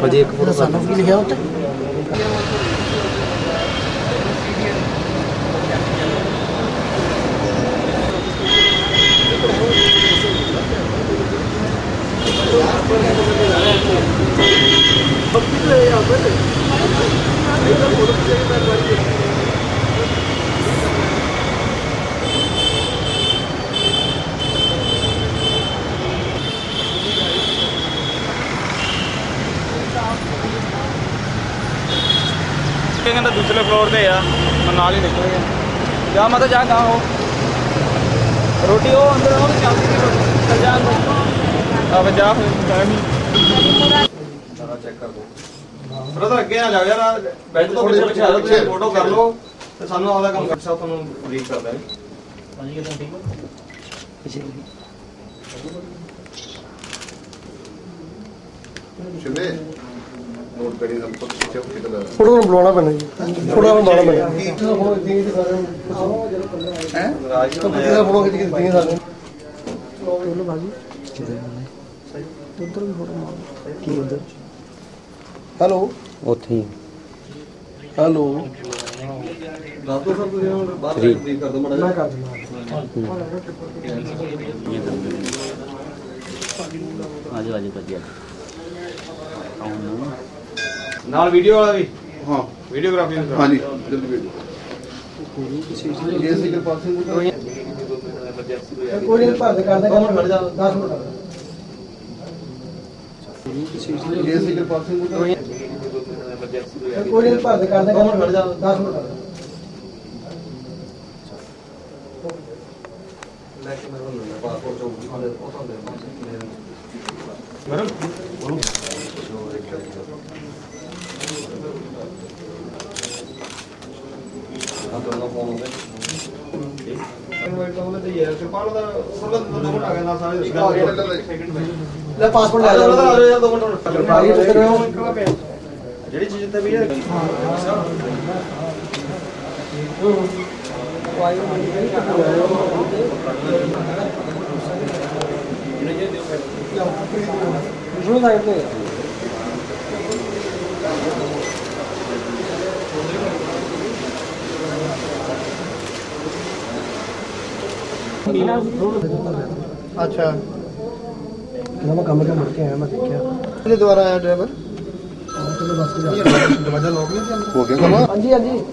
ਭਾਜੀ ਇੱਕ ਫੋਟੋ ਸਾਨੂੰ ਕੀ ਲਿਖਿਆ ਉੱਤੇ ਇਹ ਕਹਿੰਦਾ ਦੂਸਰੇ ਫਲੋਰ ਤੇ ਆ ਮੈਂ ਨਾਲ ਹੀ ਨਿਕਲ ਗਿਆ। ਜਾ ਮੈਂ ਤਾਂ ਜਾ ਗਾ ਉਹ। ਰੋਟੀ ਉਹ ਅੰਦਰ ਉਹ ਚੱਲਦੀ ਨਹੀਂ ਰੋਟੀ। ਚੱਲ ਜਾ ਅੰਦਰ। ਆ ਵੇ ਜਾ ਫਿਰ ਟਾਈਮ ਹੀ। ਸਾਰਾ ਚੈੱਕ ਕਰ ਦੋ ਬ੍ਰਦਰ ਅੱਗੇ ਆ ਜਾਓ ਯਾਰ ਬੈਠ ਤੋਂ ਪਿੱਛੇ ਪਿੱਛੇ ਆ ਜਾਓ ਤੁਸੀਂ ਫੋਟੋ ਕਰ ਲਓ। ਤੇ ਸਾਨੂੰ ਆਪਦਾ ਕੰਮ ਕਰ ਸਾਹਿਬ ਤੁਹਾਨੂੰ ਬਰੀਫ ਕਰਦਾ ਹੈ? ਸ਼ਿੰਦੇ ਨੋਟ ਕਰੀ ਸਭ ਕੁਝ ਪਿੱਛੇ ਕਿਤੇ ਫੋਟੋ ਨੂੰ ਬੁਲਾਉਣਾ ਪੈਣਾ ਜੀ। ਫੋਟੋ ਨੂੰ ਬੁਲਾਉਣਾ ਪੈਣਾ। ਹੈ? ਰਾਜ ਤਾਂ ਕਿਹਦਾ ਫੋਟੋ ਖਿੱਚ ਕੇ ਦਿੱਤੀਆਂ ਸਾਨੂੰ। ਚਲੋ ਬਾਜੀ ਉਧਰ ਵੀ ਫੋਟੋ ਮਾਰ। ਕੀ ਉਧਰ? ਹੈਲੋ? ਉੱਥੇ ਹੀ। ਹੈਲੋ? ਦੋ ਸਰ ਤੁਸੀਂ ਵਿੱਚ ਬਰੀਫ ਕਰ ਦਿਓ ਮਾੜਾ ਮੈਂ ਕਰ ਦਿੰਦਾ। ਆਜੋ ਆਜੋ ਭਾਜੀ ਆਜੋ। ਆਉਣਾ ਨਾਲ ਵੀਡੀਓ ਵਾਲਾ ਵੀ ਹਾਂ ਵੀਡੀਓਗ੍ਰਾਫੀ ਹਾਂਜੀ ਜਲਦੀ ਪਾਸਿੰਗ ਕੋਈ ਭਰਦੇ ਕਰਦੇ ਖੜ ਜਾ 10 ਮਿੰਟ ਇਹ ਸੀ ਕਿ ਪਾਸਿੰਗ ਕੋਈ ਨਹੀਂ ਭਰਦੇ ਕਰਦੇ ਕੰਮ ਖੜ ਜਾ 10 ਮਿੰਟ ਲੈ ਕੇ ਮੇਰੇ ਕੋਲ ਪਾਸਪੋਰਟ ਚੋਂ ਉਹਦੇ ਉਹ ਤੋਂ ਦੇ ਮੈਡਮ ਬੋਲੋ ਲੈ ਪਾਸਪੋਰਟ ਲੈ ਜਾ ਜਾ ਯਾਰ ਦੋ ਮਿੰਟ ਭਾਈ ਤੁਸੀਂ ਰਹੋ ਜਿਹੜੀ ਚੀਜ਼ ਤੇ ਵੀ ਹੈ। ਸ਼ੁਰੂ ਸਾਈਡ ਤੇ। ਅੱਛਾ ਕਹਿੰਦਾ ਮੈਂ ਕੰਮ ਤੇ ਮੁੜ ਕੇ ਆਇਆ ਮੈਂ ਦੇਖਿਆ ਕਿਹਦੇ ਦੁਆਰਾ ਆਇਆ ਡਰਾਈਵਰ ਚਲੋ ਬੱਸ ਤੇ ਜਾ दरवाजा लॉक नहीं किया हो गया काम ਹਾਂਜੀ ਹਾਂਜੀ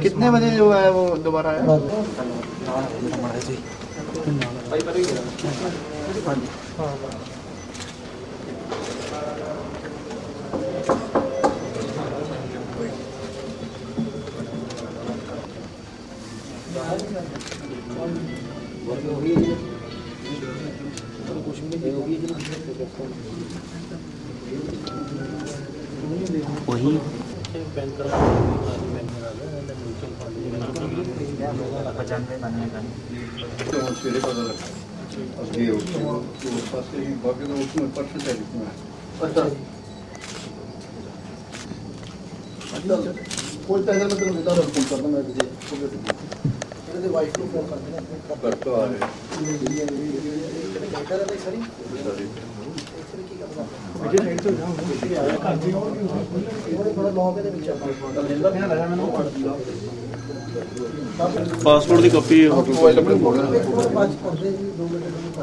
कितने बजे जो है वो दोबारा आया ਭਾਈ ਪਰ ਹੀ ਉਹੀ 95 92 ਟਨ ਤੋਂ ਸਵੇਰੇ ਪਤਾ ਲੱਗਾ ਅੱਗੇ ਉਸ ਤੋਂ ਉਸ ਪਾਸੇ ਹੀ ਬਾਕੀ ਦਾ ਉਸ ਨੂੰ ਪਰਸੈਂਟ ਹੈ ਜਿਸਨੂੰ ਅੱਛਾ ਅੱਛਾ ਕੋਈ ਤਾਂ ਮੈਂ ਤੁਹਾਨੂੰ ਦਿੱਤਾ ਰੋਲ ਕਰਦਾ ਮੈਂ ਜੀ ਇਹਦੇ ਵਾਈਫ ਨੂੰ ਫੋਨ ਕਰਦੇ ਨੇ ਕਰਤੋ ਆ ਰਿਹਾ ਕਹਿੰਦਾ ਨਹੀਂ ਸਰੀ ਅਜੇ ਨਹੀਂ ਤੋਂ ਜਾਉਂ ਕਰਦੀ ਹੋਰ ਕੀ ਹੋਣਾ ਥੋੜਾ ਲੌਂਗ ਦੇ ਵਿੱਚ ਆਪਾਂ ਲੈਂਦਾ ਕਿਹਾ ਲਗਾ ਮੈਨੂੰ ਪੜ ਲਾ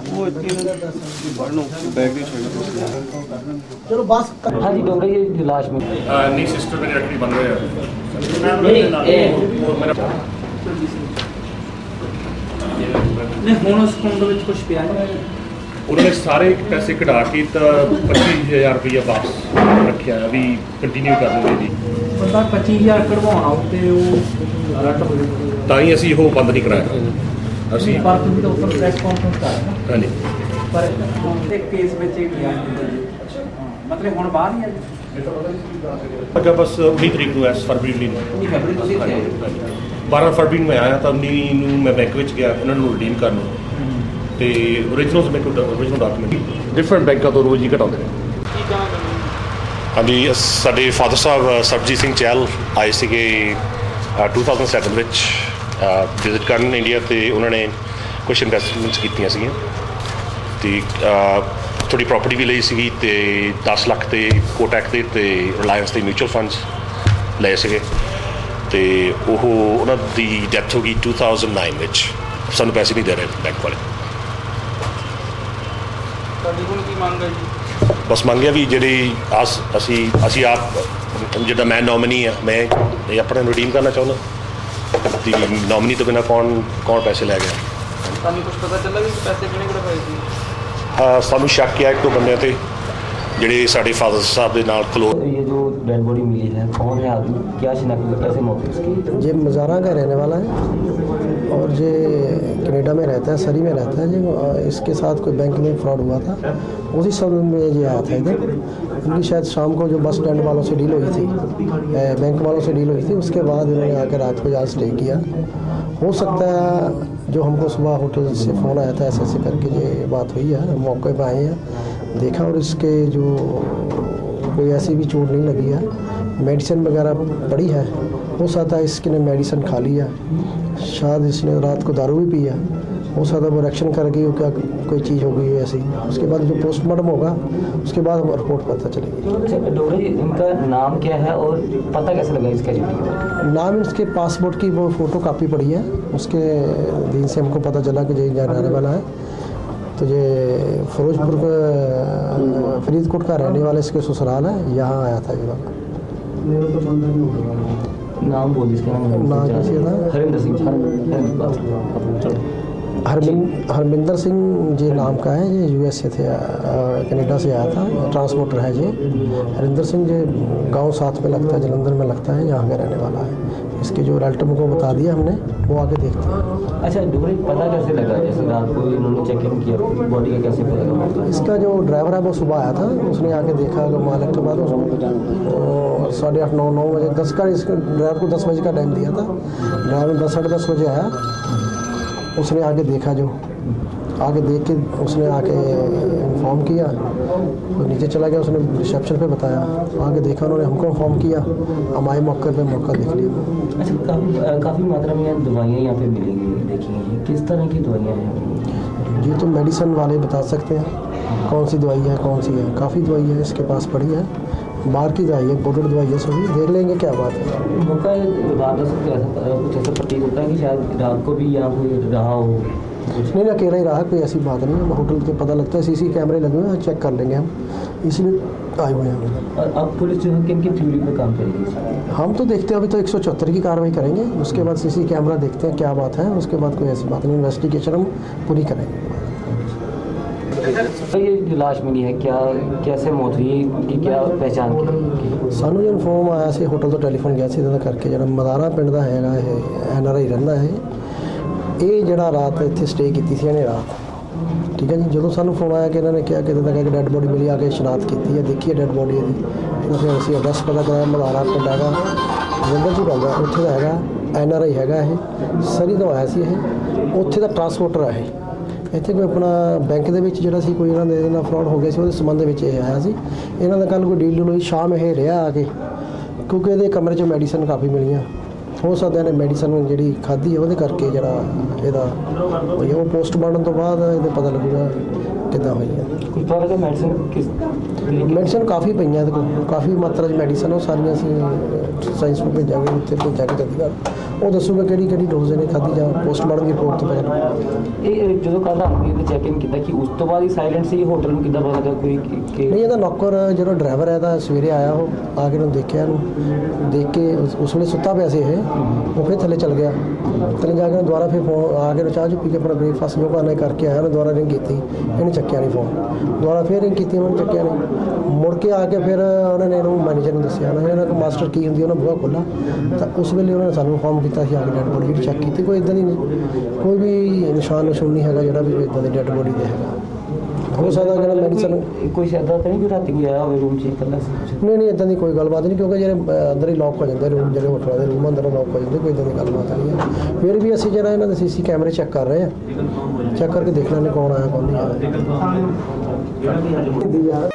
ਉਹ ਬੈਗ ਦੀ ਛੋੜੀ ਚਲੋ ਬਸ। ਹਾਂਜੀ ਡੋਗਰੇ ਜੀ ਲਾਸ਼ ਮੇ ਨਹੀਂ ਸਿਸਟਰ ਮੇਰੇ ਐਕਚੁਅਲੀ ਬਣ ਰਹੇ ਆ। ਨਹੀਂ ਹੁਣ ਉਸ ਫੋਨ ਦੇ ਵਿੱਚ ਕੁਝ ਪਿਆ ਨਹੀਂ ਉਹਨਾਂ ਨੇ ਸਾਰੇ ਪੈਸੇ ਕਢਾ ਕੇ ਤਾਂ 25000 ਰੁਪਇਆ ਵਾਪਸ ਰੱਖਿਆ ਵੀ ਕੰਟੀਨਿਊ ਕਰ ਦਿੰਦੇ ਜੀ ਬੰਦਾ 25000 ਕਢਵਾਉਣਾ ਉੱਤੇ ਉਹ ਰੱਟ ਹੋ ਜਾਊਗਾ। ਤਾਂ ਹੀ ਅਸੀਂ ਉਹ ਬੰਦ ਨਹੀਂ ਕਰਾਇਆ। ਅਸੀਂ ਪਰ ਤੁਸੀਂ ਤਾਂ ਉੱਪਰ ਪ੍ਰੈਸ ਕਾਨਫਰੰਸ ਕਰ ਹਾਂਜੀ। ਪਰ ਇੱਕ ਕੇਸ ਵਿੱਚ ਹੀ ਗਿਆ ਮਤਲਬ ਹੁਣ ਬਾਹਰ ਹੀ ਆ ਜੀ। ਅੱਗਾ ਬਸ 19 ਤਰੀਕ ਨੂੰ ਐਸ ਫਰਵਰੀ ਨੂੰ ਨਹੀਂ ਫੈਬਰੀ ਤੁਸੀਂ ਇੱਥੇ ਆਏ 12 ਫਰਵਰੀ ਨੂੰ ਮੈਂ ਆਇਆ ਤਾਂ 19 ਨੂੰ ਮੈਂ ਬੈਂਕ ਵਿੱਚ ਗਿਆ ਉਹਨਾਂ ਨੂੰ ਰਿਡੀਮ ਕਰਨ ਤੇ ਓਰੀਜਨਲਸ ਮੇਰੇ ਕੋਲ ਓਰੀਜਨਲ ਡਾਕੂਮੈਂਟ ਡਿਫਰੈਂਟ ਬੈਂਕਾਂ ਤੋਂ ਰੋਜ਼ ਹੀ ਕਟਾਉਂਦੇ ਨੇ? ਹਾਂਜੀ ਅਸ- ਸਾਡੇ ਫਾਦਰ ਸਾਹਿਬ ਅ, ਸਰਬਜੀਤ ਸਿੰਘ ਚਹਿਲ ਆਏ ਸੀਗੇ ਅ, 2007 ਵਿੱਚ ਵਿਜ਼ਿਟ ਕਰਨ ਇੰਡੀਆ ਤੇ ਉਹਨਾਂ ਨੇ ਕੁਝ ਇਨਵੈਸਟਮੈਂਟਸ ਕੀਤੀਆਂ ਸੀਗੀਆਂ। ਤੇ ਅ, ਥੋੜੀ ਪ੍ਰਾਪਰਟੀ ਵੀ ਲਈ ਸੀਗੀ ਤੇ 10 ਲੱਖ ਤੇ ਕੋਟੈਕ ਦੇ ਤੇ ਰਿਲਾਇੰਸ ਦੇ ਮਿਊਚੁਅਲ ਫੰਡਸ ਲਏ ਸੀਗੇ। ਤੇ ਉਹ ਉਹਨਾਂ ਦੀ ਡੈਥ ਹੋ ਗਈ 2009 ਵਿੱਚ। ਸਾਨੂੰ ਪੈਸੇ ਨਹੀਂ ਦੇ ਰਹੇ ਬੈਂਕ ਵਾਲੇ। ਤੁਹਾਡੀ ਹੁਣ ਕੀ ਮੰਗ ਹੈ ਜੀ? ਬਸ ਮੰਗਿਆ ਵੀ ਜਿਹੜੀ ਆਸ ਅਸੀਂ ਅਸੀਂ ਆਪ ਜਿਹੜਾ ਮੈਂ ਨੋਮਨੀ ਆ ਮੈਂ ਇਹ ਆਪਣੇ ਨੂੰ ਰਿਡੀਮ ਕਰਨਾ ਚਾਹੁੰਦਾ। ਦੀ ਨੋਮਨੀ ਤੋਂ ਬਿਨਾ ਕੌਣ ਕੌਣ ਪੈਸੇ ਲੈ ਗਿਆ? ਤੁਹਾਨੂੰ ਕੁਝ ਪਤਾ ਚੱਲਾ ਵੀ ਪੈਸੇ ਕਿਹਨੇ ਕਿਹੜੇ ਪਾਏ ਸੀ? ਹਾਂ, ਸਾਨੂੰ ਸ਼ੱਕ ਹੈ ਇੱਕ ਦੋ ਬੰਦਿਆਂ ਤੇ। ਜਿਹੜੇ ਸਾਡੇ ਫਾਦਰ ਸਾਹਿਬ ਦੇ ਨਾਲ ਖਲੋ ये जो डेड बॉडी मिली है कौन है आदमी क्या शिनाख्त कैसे मौत हुई इसकी ये मज़ारा का रहने वाला है और ये कनेडा में रहता है सरी में रहता है जो इसके साथ कोई बैंक में फ्रॉड हुआ था उसी सब में ये आया था इधर इनकी शायद शाम को जो बस स्टैंड वालों से डील हुई थी ए, बैंक वालों से डील हुई थी उसके बाद इन्होंने आकर रात को यहाँ स्टे किया हो सकता है जो हमको सुबह होटल से फ़ोन आया था ऐसे ऐसे करके ये बात हुई है हम मौके पर आए हैं دیکھا اور اس کے جو کوئی ایسی بھی چوٹ نہیں لگی ہے۔ میڈیسن وغیرہ پڑی ہے۔ ہو سکتا ہے اس کے نے میڈیسن کھا لیا شاید اس نے رات کو دارو بھی پیا ہو سکتا ہے وہ ریکشن کر گئی ہو کیا کوئی چیز ہو گئی ہے ایسی۔ اس کے بعد جو پوسٹ مارٹم ہوگا اس کے بعد رپورٹ پتہ چلے گی۔ ڈوری ان کا نام کیا ہے اور پتہ کیسے لگا اس کا جی؟ نام اس کے پاسپورٹ کی وہ فوٹو کاپی پڑی ہے۔ اس کے دین سے ہم کو پتہ چلا کہ یہ جانے والا ہے۔ تو یہ فروج پور کے فرید کوٹ کا رہنے والا اس کے سسرال ہے یہاں آیا تھا یہ بابا نام بول اس نام کسی کا ہریندر سنگھ ہرمندر سنگھ جی نام کا ہے یہ یو ایس سے تھے کینیڈا سے آیا تھا ٹرانسپورٹر ہے جی۔ یہ ہرندر سنگھ جی گاؤں ساتھ میں لگتا ہے جلندر میں لگتا ہے یہاں کا رہنے والا ہے۔ اس کے جو ریلٹم کو بتا دیا ہم نے وہ آگے دیکھتے ہیں۔ اچھا ڈوبرے پتہ کیسے لگا؟ جیسے رات کو انہوں نے چیک ان کیا باڈی کا کیسے پتہ لگا؟ اس کا جو ڈرائیور ہے وہ صبح آیا تھا۔ اس نے آ کے دیکھا کہ مالک کے بعد اس ساڑھے آٹھ نو نو بجے دس کا اس ڈرائیور کو دس بجے کا ٹائم دیا تھا۔ ڈرائیور دس ساڑھے دس بجے آیا۔ اس نے آگے دیکھا جو آگے دیکھ کے اس نے آ کے انفارم کیا نیچے چلا گیا اس نے ریسیپشن پہ بتایا۔ آگے دیکھا انہوں نے ہم کو انفارم کیا۔ ہم آئے موقع پہ موقع دیکھ لیا۔ اچھا کافی مادرہ ماترا میں دوائیاں یہاں پہ ملیں گی دیکھیں کس طرح کی دوائیاں ہیں؟ جی تو میڈیسن والے بتا سکتے ہیں۔ کون سی دوائی ہے کون سی ہے کافی دوائی ہے اس کے پاس پڑی ہے باہر کی جائیے ہے دوائیے سبھی دیکھ لیں گے کیا بات ہے۔ موقع ہے کہ شاید رات کو بھی کوئی رہا ہو؟ نہیں اکیلا ہی رہا کوئی ایسی بات نہیں ہے۔ ہوٹل کے پتہ لگتا ہے سی سی کیمرے لگے ہوئے ہیں چیک کر لیں گے ہم۔ اس لیے آئے ہوئے ہیں۔ اور اب پولیس جو ہے کن کی تھیوری پہ کام کریں گے ہم تو دیکھتے ہیں ابھی تو ایک سو چوہتر کی کاروائی کریں گے۔ اس کے بعد سی سی کیمرہ دیکھتے ہیں کیا بات ہے اس کے بعد کوئی ایسی بات نہیں۔ انویسٹیگیشن ہم پوری کریں گے۔ तो ये जो लाश मिली है क्या कैसे मौत हुई है कि क्या पहचान की ਸਾਨੂੰ ਜੋ ਇਨਫੋਰਮ ਆਇਆ ਸੀ ਹੋਟਲ ਤੋਂ ਟੈਲੀਫੋਨ ਗਿਆ ਸੀ ਇਹਦਾ ਕਰਕੇ ਜਿਹੜਾ ਮਦਾਰਾ ਪਿੰਡ ਦਾ ਹੈਗਾ ਇਹ ਐਨ ਆਰ ਆਈ ਰਹਿੰਦਾ ਹੈ ਇਹ ਜਿਹੜਾ ਰਾਤ ਇੱਥੇ ਸਟੇ ਕੀਤੀ ਸੀ ਇਹਨੇ ਰਾਤ ਠੀਕ ਹੈ ਜੀ ਜਦੋਂ ਸਾਨੂੰ ਫੋਨ ਆਇਆ ਕਿ ਇਹਨਾਂ ਨੇ ਕਿਹਾ ਕਿ ਇਹਦਾ ਕਿ ਡੈੱਡ ਬੋਡੀ ਮਿਲੀ ਆ ਕੇ ਸ਼ਨਾਖਤ ਕੀਤੀ ਹੈ ਦੇਖੀ ਹੈ ਡੈੱਡ ਬੋਡੀ ਇਹਦੀ ਇਹਦਾ ਫਿਰ ਅਸੀਂ ਐਡਰੈਸ ਪਤਾ ਕਰਾਇਆ ਮਦਾਰਾ ਪਿੰਡ ਹੈਗਾ ਜੰਗਲਪੁਰ ਆਉਂਦਾ ਉੱਥੇ ਦਾ ਹੈਗਾ ਐਨ ਆਰ ਆਈ ਹੈਗਾ ਇਹ ਸਰੀ ਤੋਂ ਆਇਆ ਸੀ ਇਹ ਉੱਥੇ ਦਾ ਟਰਾਂਸਪੋਰਟਰ ਹੈ ਇਹ ਇੱਥੇ ਕੋਈ ਆਪਣਾ ਬੈਂਕ ਦੇ ਵਿੱਚ ਜਿਹੜਾ ਸੀ ਕੋਈ ਇਹਨਾਂ ਦੇ ਨਾਲ ਫਰਾਡ ਹੋ ਗਿਆ ਸੀ, ਉਹਦੇ ਸੰਬੰਧ ਵਿੱਚ ਇਹ ਆਇਆ ਸੀ। ਇਹਨਾਂ ਦਾ ਕੱਲ ਕੋਈ ਡੀਲ ਹੋਈ, ਸ਼ਾਮ ਇਹ ਰਿਹਾ ਆ ਕੇ, ਕਿਉਂਕਿ ਇਹਦੇ ਕਮਰੇ 'ਚ ਮੈਡੀਸਨ ਕਾਫੀ ਮਿਲੀਆਂ। ਹੋ ਸਕਦਾ ਇਹਨੇ ਮੈਡੀਸਨ ਜਿਹੜੀ ਖਾਧੀ ਹੈ ਉਹਦੇ ਕਰਕੇ ਜਿਹੜਾ ਇਹਦਾ ਉਹ ਪੋਸਟ ਬਣਨ ਤੋਂ ਬਾਅਦ ਇਹਦੇ ਪਤਾ ਲੱਗੂਗਾ ਕਿੱਦਾਂ ਹੋਈ ਹੈ ਕੋਈ ਤਰ੍ਹਾਂ ਦਾ ਮੈਡੀਸਨ ਕਿਸ ਮੈਡੀਸਨ ਕਾਫੀ ਪਈਆਂ ਇਹਦੇ ਕੋਲ ਕਾਫੀ ਮਾਤਰਾ 'ਚ ਮੈਡੀਸਨ ਉਹ ਸਾਰੀਆਂ ਅਸੀਂ ਸਾਇੰਸ ਨੂੰ ਭੇਜਾਂਗੇ ਉੱਥੇ ਭੇਜਾਂਗੇ ਚੰਡੀਗੜ੍ਹ ਉਹ ਦੱਸੂਗਾ ਕਿਹੜੀ ਕਿਹੜੀ ਡੋਜ਼ ਇਹਨੇ ਖਾਧੀ ਜਾਂ ਪੋਸਟਮਾਰਟਮ ਦੀ ਰਿਪੋਰਟ ਤੋਂ ਲੱਗੂਗਾ ਇਹ ਜਦੋਂ ਕੱਲ ਰਾਤ ਨੂੰ ਚੈੱਕ ਇਨ ਕੀਤਾ ਕਿ ਉਸ ਤੋਂ ਬਾਅਦ ਹੀ ਸਾਇਲੈਂਟ ਸੀ ਹੋਟਲ ਨੂੰ ਕਿੱਦਾਂ ਪਤਾ ਲੱਗਾ ਕੋਈ ਕਿ- ਕਿ ਨਹੀਂ ਇਹਦਾ ਨੌਕਰ ਜਿਹੜਾ ਡਰਾਈਵਰ ਹੈ ਤਾਂ ਸਵੇਰੇ ਆਇਆ ਉਹ ਆ ਕੇ ਉਹਨੂੰ ਦੇਖਿਆ ਇਹਨੂੰ ਦੇਖ ਕੇ ਉਸ- ਵੇਲੇ ਸੁੱਤਾ ਪਿਆ ਸੀ ਇਹ। ਉਹ ਫਿਰ ਥੱਲੇ ਚਲ ਗਿਆ। ਥੱਲੇ ਜਾ ਕੇ ਉਹਨੇ ਦੁਬਾਰਾ ਫਿਰ ਫੋਨ ਆ ਕੇ ਚਾਹ ਚੁ ਪੀ ਕੇ ਆਪਣਾ ਬ੍ਰੇਕਫਾਸਟ ਜੋ ਕਰਨਾ ਕਰਕੇ ਆਇਆ ਉਹਨੇ ਦੁਬਾਰਾ ਰਿੰਗ ਕੀਤੀ। ਇਹਨੇ ਚੱਕਿਆ ਨਹੀਂ ਫੋਨ ਦੁਬਾਰਾ ਫਿਰ ਰਿੰਗ ਕੀਤੀ ਉਹਨੇ ਚੱਕਿਆ ਨਹੀਂ ਮੁੜ ਕੇ ਆ ਕੇ ਫਿਰ ਉਹਨਾਂ ਨੇ ਇਹਨੂੰ ਮੈਨੇਜਰ ਨੂੰ ਦੱਸਿਆ ਨਾ ਇਹਨਾਂ ਕੋਲ ਮਾਸਟਰ ਕੀ ਹੁੰਦੀ ਉਹਨਾਂ ਬੂਹਾ ਖੋਲ੍ਹਾ ਤਾਂ ਉਸ ਵੇਲੇ ਉਹਨਾਂ ਨੇ ਸਾਨੂੰ ਇਨਫੋਰਮ ਕੀਤਾ ਸੀ ਆ ਕੇ ਡੈਡ ਬੋਡੀ ਚੈੱਕ ਕੀਤੀ ਕੋਈ ਇਦਾਂ ਦੀ ਕੋਈ ਵੀ ਨਿਸ਼ਾਨ ਨਿਸ਼ੂਨ ਨਹੀਂ ਹੈਗਾ ਜਿਹੜਾ ਵੀ ਇਦਾਂ ਦੀ ਡੈਡ ਬੋਡੀ ਦੇ ਹੈਗਾ। ਹੋ ਸਕਦਾ ਜਿਹੜਾ ਮੈਡੀਸਨ ਕੋਈ- ਕੋਈ ਸ਼ਾਇਦ ਤਾਂ ਨਹੀਂ ਕਿ ਰਾਤੀ ਕੋਈ ਆਇਆ ਹੋਵੇ ਰੂਮ 'ਚ ਇਕੱਲਾ? ਨਹੀਂ ਨਹੀਂ ਇਦਾਂ ਦੀ ਕੋਈ ਗੱਲਬਾਤ ਨਹੀਂ ਕਿਉਂਕਿ ਜਿਹੜੇ ਅੰਦਰ ਹੀ ਲੌਕ ਹੋ ਜਾਂਦੇ ਰੂਮ ਜਿਹੜੇ ਹੋਟਲਾਂ ਦੇ ਰੂਮ ਅੰਦਰ ਲੌਕ ਹੋ ਜਾਂਦੇ ਕੋਈ ਇਦਾਂ ਦੀ ਗੱਲਬਾਤ ਨਹੀਂ ਹੈ ਫਿਰ ਵੀ ਅਸੀਂ ਜਿਹੜਾ ਇਹਨਾਂ ਦੇ ਸੀਸੀ ਕੈਮਰੇ ਚੈੱਕ ਕਰ ਰਹੇ ਹਾਂ ਚੈੱਕ ਕਰਕੇ ਦੇਖ ਲੈਣੇ ਕੌਣ ਆਇਆ ਕੌਣ ਨਹੀਂ ਆਇਆ।